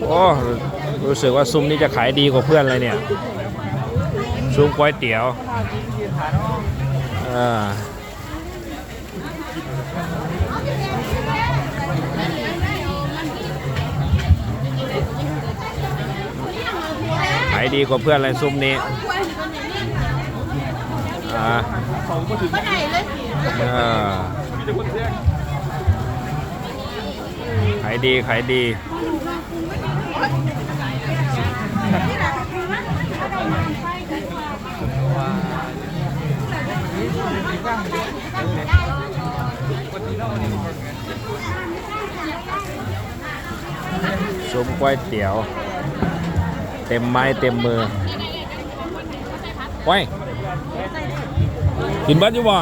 โอ้รู้สึกว่าซุ้มนี้จะขายดีกว่าเพื่อนเลยเนี่ย ซุ้มก๋วยเตี๋ยวอ่าขายดีกว่าเพื่อนเลยซุ้มนี้อ่าอ่า ขายดีขายดีซุ้มก๋วยเตี๋ยว เต็มไม้เต็มมือไว้ยกินบัตอยู่บ่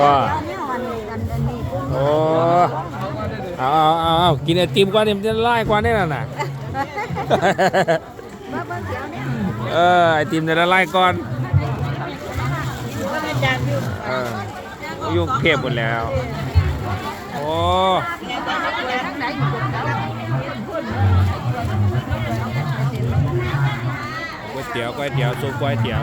ว่านี่หอนกันอันนี้โอ้เอาเอาเอาเอากินไอติมก่อนนี่มันจะไล่กว่านี่น่ะนะบ้าบ้าเสียวเนี่ยเออไอติมจะละลายก่อนอาจารย์อยู่เออยุ่งเพียบหมดแล้ว โอ้ทั้งไหนอยู่ตรงนั้นก๋วยเตี๋ยวก๋วยเตี๋ยวซุปก๋วยเตี๋ยว